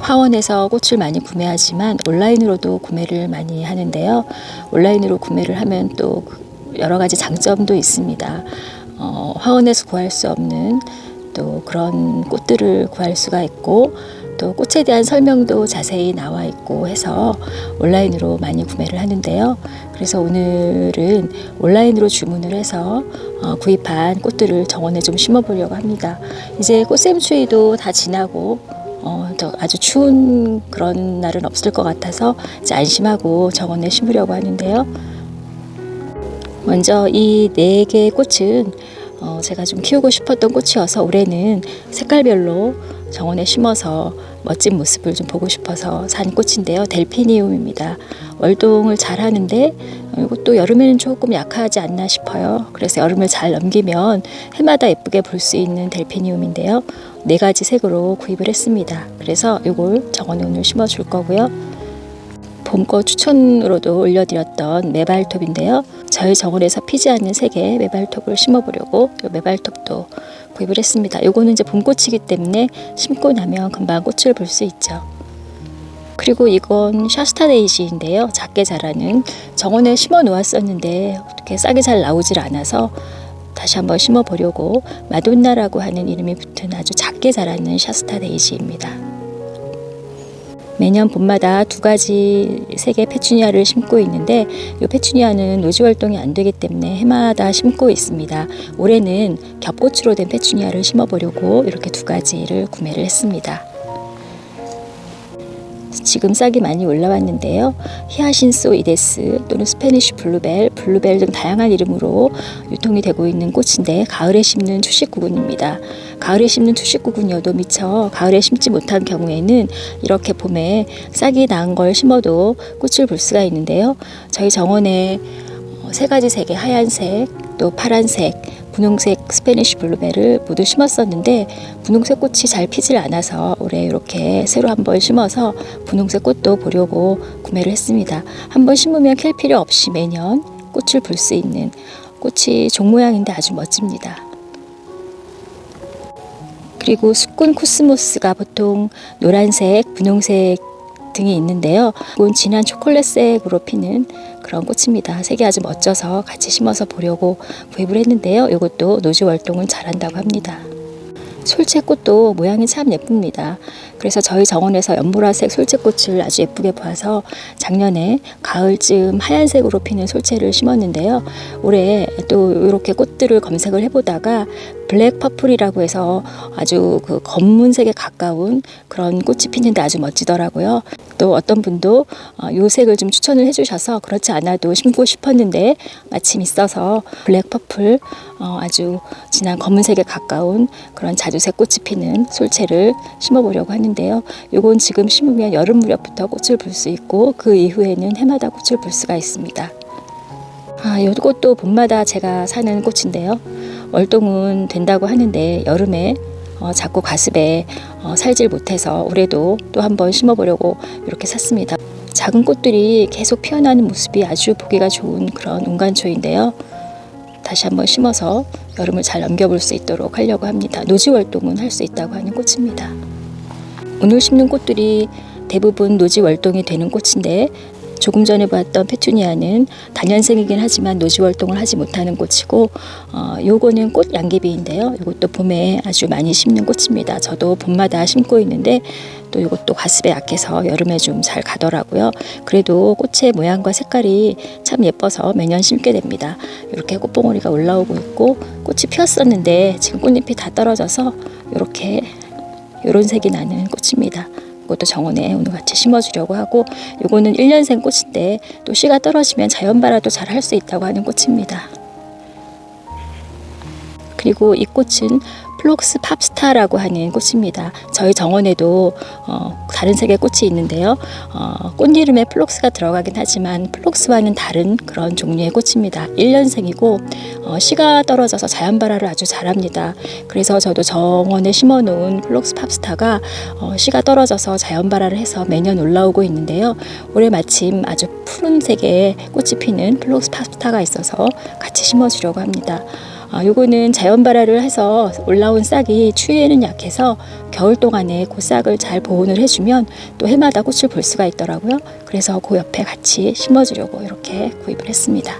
화원에서 꽃을 많이 구매하지만 온라인으로도 구매를 많이 하는데요. 온라인으로 구매를 하면 또 여러 가지 장점도 있습니다. 어, 화원에서 구할 수 없는 또 그런 꽃들을 구할 수가 있고 또 꽃에 대한 설명도 자세히 나와 있고 해서 온라인으로 많이 구매를 하는데요. 그래서 오늘은 온라인으로 주문을 해서 어, 구입한 꽃들을 정원에 좀 심어 보려고 합니다. 이제 꽃샘추위도 다 지나고 어, 저 아주 추운 그런 날은 없을 것 같아서 이제 안심하고 정원에 심으려고 하는데요. 먼저 이 네 개의 꽃은 어, 제가 좀 키우고 싶었던 꽃이어서 올해는 색깔별로 정원에 심어서 멋진 모습을 좀 보고 싶어서 산 꽃인데요. 델피니움입니다. 월동을 잘 하는데 어, 이것도 여름에는 조금 약하지 않나 싶어요. 그래서 여름을 잘 넘기면 해마다 예쁘게 볼 수 있는 델피니움인데요. 네 가지 색으로 구입을 했습니다. 그래서 이걸 정원에 오늘 심어줄 거고요. 봄꽃 추천으로도 올려드렸던 메발톱인데요. 저희 정원에서 피지 않는 세 개의 메발톱을 심어보려고 이 메발톱도 구입을 했습니다. 요거는 이제 봄꽃이기 때문에 심고 나면 금방 꽃을 볼 수 있죠. 그리고 이건 샤스타 데이지인데요. 작게 자라는 정원에 심어 놓았었는데 어떻게 싹이 잘 나오질 않아서 다시 한번 심어 보려고 마돈나라고 하는 이름이 붙은 아주 작게 자라는 샤스타 데이지입니다. 매년 봄마다 두 가지 색의 페추니아를 심고 있는데 이 페추니아는 노지 활동이 안 되기 때문에 해마다 심고 있습니다. 올해는 겹꽃으로 된 페추니아를 심어보려고 이렇게 두 가지를 구매를 했습니다. 지금 싹이 많이 올라왔는데요. 히아신소 이데스 또는 스페니쉬 블루벨, 블루벨 등 다양한 이름으로 유통이 되고 있는 꽃인데 가을에 심는 주식구근입니다. 가을에 심는 주식구근이어도 미처 가을에 심지 못한 경우에는 이렇게 봄에 싹이 난 걸 심어도 꽃을 볼 수가 있는데요. 저희 정원에 어, 세 가지 색의 하얀색, 또 파란색, 분홍색 스페니쉬 블루벨을 모두 심었었는데 분홍색 꽃이 잘 피질 않아서 올해 이렇게 새로 한번 심어서 분홍색 꽃도 보려고 구매를 했습니다. 한번 심으면 캘 필요 없이 매년 꽃을 볼 수 있는 꽃이 종 모양인데 아주 멋집니다. 그리고 수꾼 코스모스가 보통 노란색, 분홍색 등이 있는데요. 이건 진한 초콜릿색으로 피는 그런 꽃입니다. 색이 아주 멋져서 같이 심어서 보려고 구입을 했는데요. 이것도 노지 활동을 잘한다고 합니다. 솔채꽃도 모양이 참 예쁩니다. 그래서 저희 정원에서 연보라색 솔채꽃을 아주 예쁘게 봐서 작년에 가을쯤 하얀색으로 피는 솔채를 심었는데요. 올해 또 이렇게 꽃들을 검색을 해보다가 블랙 퍼플이라고 해서 아주 그 검은색에 가까운 그런 꽃이 피는데 아주 멋지더라고요. 또 어떤 분도 어, 요 색을 좀 추천을 해주셔서 그렇지 않아도 심고 싶었는데 마침 있어서 블랙 퍼플 어, 아주 진한 검은색에 가까운 그런 자주색 꽃이 피는 솔채를 심어보려고 하는데요. 요건 지금 심으면 여름 무렵부터 꽃을 볼 수 있고 그 이후에는 해마다 꽃을 볼 수가 있습니다. 아, 요 꽃도 봄마다 제가 사는 꽃인데요. 월동은 된다고 하는데 여름에 어, 자꾸 가습에 어, 살질 못해서 올해도 또 한번 심어보려고 이렇게 샀습니다. 작은 꽃들이 계속 피어나는 모습이 아주 보기가 좋은 그런 운간초인데요. 다시 한번 심어서 여름을 잘 넘겨볼 수 있도록 하려고 합니다. 노지 활동은 할 수 있다고 하는 꽃입니다. 오늘 심는 꽃들이 대부분 노지 활동이 되는 꽃인데 조금 전에 봤던 페투니아는 단연생이긴 하지만 노지 활동을 하지 못하는 꽃이고 어, 요거는 꽃 양귀비인데요. 이것도 봄에 아주 많이 심는 꽃입니다. 저도 봄마다 심고 있는데 또 이것도 과습에 약해서 여름에 좀 잘 가더라고요. 그래도 꽃의 모양과 색깔이 참 예뻐서 매년 심게 됩니다. 이렇게 꽃봉오리가 올라오고 있고 꽃이 피었었는데 지금 꽃잎이 다 떨어져서 이렇게 이런 색이 나는 꽃입니다. 이것도 정원에 오늘 같이 심어주려고 하고 이거는 1년생 꽃인데 또 씨가 떨어지면 자연발화도 잘 할 수 있다고 하는 꽃입니다. 그리고 이 꽃은 플록스 팝스타라고 하는 꽃입니다. 저희 정원에도 어, 다른 색의 꽃이 있는데요. 어, 꽃 이름에 플록스가 들어가긴 하지만 플록스와는 다른 그런 종류의 꽃입니다. 1년생이고 어, 씨가 떨어져서 자연 발화를 아주 잘합니다. 그래서 저도 정원에 심어놓은 플록스 팝스타가 어, 씨가 떨어져서 자연 발화를 해서 매년 올라오고 있는데요. 올해 마침 아주 푸른색의 꽃이 피는 플록스 팝스타가 있어서 같이 심어주려고 합니다. 아, 요거는 자연 발화를 해서 올라온 싹이 추위에는 약해서 겨울 동안에 그 싹을 잘 보온을 해주면 또 해마다 꽃을 볼 수가 있더라고요. 그래서 그 옆에 같이 심어주려고 이렇게 구입을 했습니다.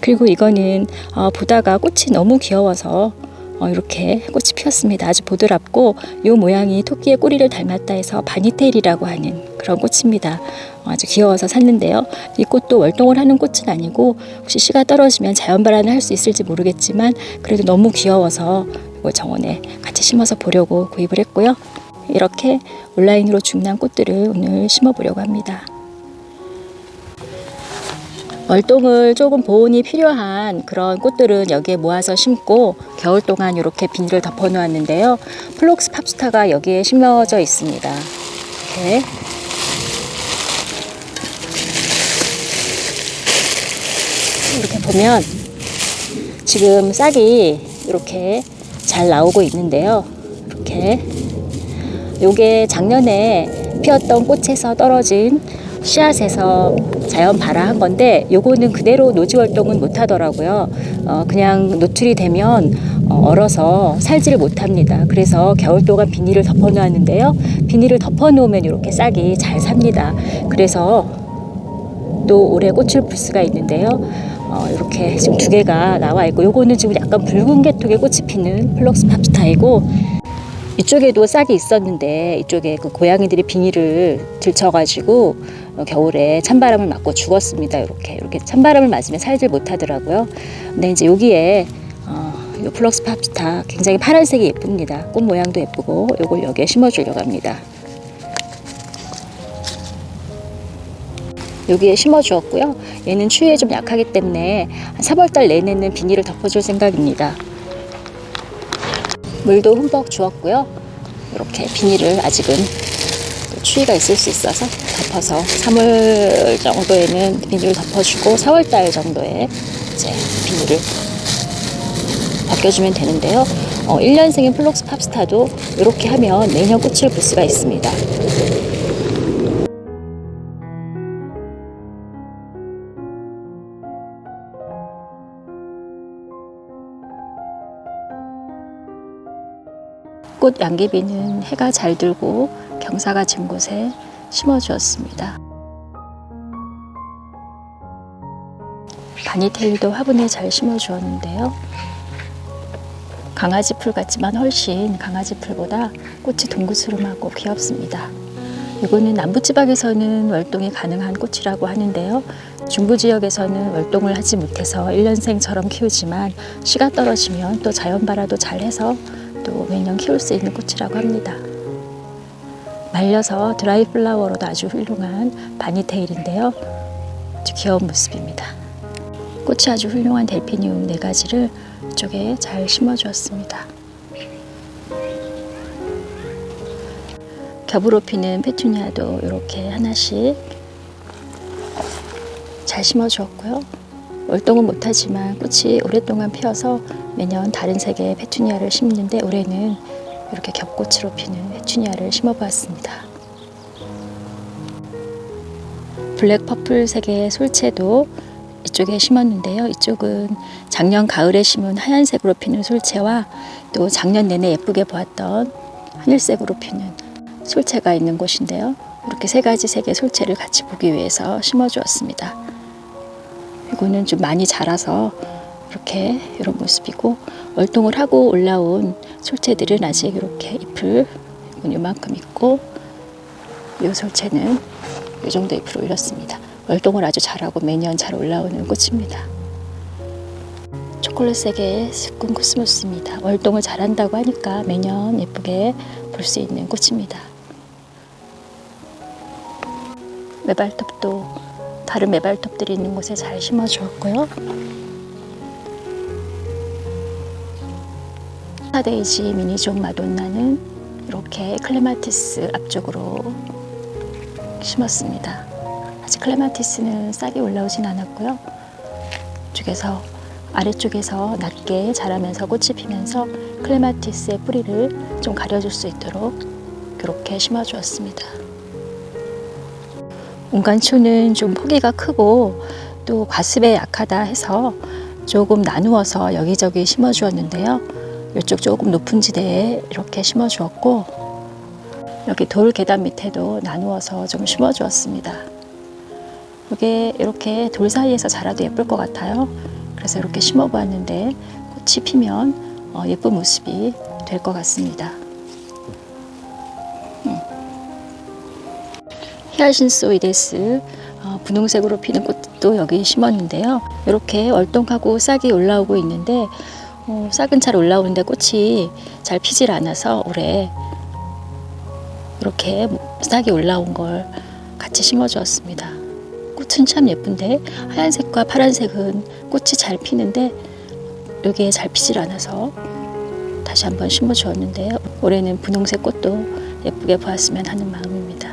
그리고 이거는 어, 보다가 꽃이 너무 귀여워서 어, 이렇게 꽃이 피었습니다. 아주 보드랍고 요 모양이 토끼의 꼬리를 닮았다 해서 바니테일이라고 하는 그런 꽃입니다. 어, 아주 귀여워서 샀는데요. 이 꽃도 월동을 하는 꽃은 아니고 혹시 씨가 떨어지면 자연 발환을 할 수 있을지 모르겠지만 그래도 너무 귀여워서 이걸 정원에 같이 심어서 보려고 구입을 했고요. 이렇게 온라인으로 주문한 꽃들을 오늘 심어보려고 합니다. 월동을 조금 보온이 필요한 그런 꽃들은 여기에 모아서 심고 겨울 동안 이렇게 비닐을 덮어 놓았는데요. 플록스 팝스타가 여기에 심어져 있습니다. 이렇게 이렇게 보면 지금 싹이 이렇게 잘 나오고 있는데요. 이렇게 요게 작년에 피었던 꽃에서 떨어진 씨앗에서 자연 발화한 건데 요거는 그대로 노지 활동은 못 하더라고요. 어, 그냥 노출이 되면 어, 얼어서 살지를 못합니다. 그래서 겨울 동안 비닐을 덮어 놓았는데요. 비닐을 덮어 놓으면 이렇게 싹이 잘 삽니다. 그래서 또 올해 꽃을 불 수가 있는데요. 어, 이렇게 지금 두 개가 나와 있고 요거는 지금 약간 붉은 계통의 꽃이 피는 플럭스 팝스타이고 이쪽에도 싹이 있었는데 이쪽에 그 고양이들이 비닐을 들쳐가지고 어, 겨울에 찬바람을 맞고 죽었습니다. 이렇게 이렇게 찬바람을 맞으면 살질 못하더라고요. 근데 이제 여기에 어, 요 플럭스 팝스타 굉장히 파란색이 예쁩니다. 꽃 모양도 예쁘고 요걸 여기에 심어주려고 합니다. 여기에 심어주었고요. 얘는 추위에 좀 약하기 때문에 한 3월달 내내는 비닐을 덮어줄 생각입니다. 물도 흠뻑 주었고요. 이렇게 비닐을 아직은 또 추위가 있을 수 있어서 덮어서 3월 정도에는 비닐을 덮어주고 4월달 정도에 이제 비닐을 벗겨주면 되는데요. 어, 1년생인 플록스 팝스타도 이렇게 하면 내년 꽃을 볼 수가 있습니다. 꽃 양귀비는 해가 잘 들고 경사가 진 곳에 심어 주었습니다. 바니테일도 화분에 잘 심어 주었는데요. 강아지 풀 같지만 훨씬 강아지 풀보다 꽃이 동그스름하고 귀엽습니다. 이거는 남부지방에서는 월동이 가능한 꽃이라고 하는데요. 중부 지역에서는 월동을 하지 못해서 1년생처럼 키우지만 씨가 떨어지면 또 자연 발화도 잘 해서 또 매년 키울 수 있는 꽃이라고 합니다. 말려서 드라이 플라워로도 아주 훌륭한 바니테일인데요. 아주 귀여운 모습입니다. 꽃이 아주 훌륭한 델피니움 네 가지를 이쪽에 잘 심어주었습니다. 겹으로 피는 페투니아도 이렇게 하나씩 잘 심어주었고요. 월동은 못하지만 꽃이 오랫동안 피어서 매년 다른 색의 페투니아를 심는데 올해는 이렇게 겹꽃으로 피는 페투니아를 심어보았습니다. 블랙 퍼플 색의 솔채도 이쪽에 심었는데요. 이쪽은 작년 가을에 심은 하얀색으로 피는 솔채와 또 작년 내내 예쁘게 보았던 하늘색으로 피는 솔채가 있는 곳인데요. 이렇게 세 가지 색의 솔채를 같이 보기 위해서 심어 주었습니다. 이거는 좀 많이 자라서 이렇게 이런 모습이고 월동을 하고 올라온 솔채들은 아직 이렇게 잎을 이건 요만큼 있고 이 솔채는 이 정도 잎을 올렸습니다. 월동을 아주 잘하고 매년 잘 올라오는 꽃입니다. 초콜릿색의 스군 코스모스입니다. 월동을 잘한다고 하니까 매년 예쁘게 볼 수 있는 꽃입니다. 매발톱도 다른 매발톱들이 있는 곳에 잘 심어주었고요. 스타데이지 미니존 마돈나는 이렇게 클레마티스 앞쪽으로 심었습니다. 아직 클레마티스는 싹이 올라오진 않았고요. 쪽에서 아래쪽에서 낮게 자라면서 꽃이 피면서 클레마티스의 뿌리를 좀 가려줄 수 있도록 이렇게 심어주었습니다. 운간초는 좀 포기가 크고 또 과습에 약하다 해서 조금 나누어서 여기저기 심어 주었는데요. 이쪽 조금 높은 지대에 이렇게 심어 주었고 여기 돌 계단 밑에도 나누어서 좀 심어 주었습니다. 이게 이렇게 돌 사이에서 자라도 예쁠 것 같아요. 그래서 이렇게 심어 보았는데 꽃이 피면 어, 예쁜 모습이 될 것 같습니다. 히아신소이데스 어, 분홍색으로 피는 꽃도 여기 심었는데요. 이렇게 월동하고 싹이 올라오고 있는데 어, 싹은 잘 올라오는데 꽃이 잘 피질 않아서 올해 이렇게 싹이 올라온 걸 같이 심어주었습니다. 꽃은 참 예쁜데 하얀색과 파란색은 꽃이 잘 피는데 여기에 잘 피질 않아서 다시 한번 심어주었는데요. 올해는 분홍색 꽃도 예쁘게 보았으면 하는 마음입니다.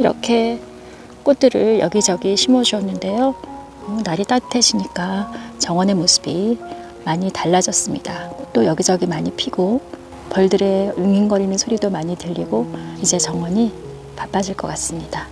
이렇게 꽃들을 여기저기 심어 주었는데요. 어, 날이 따뜻해지니까 정원의 모습이 많이 달라졌습니다. 또 여기저기 많이 피고 벌들의 웅잉거리는 소리도 많이 들리고 이제 정원이 바빠질 것 같습니다.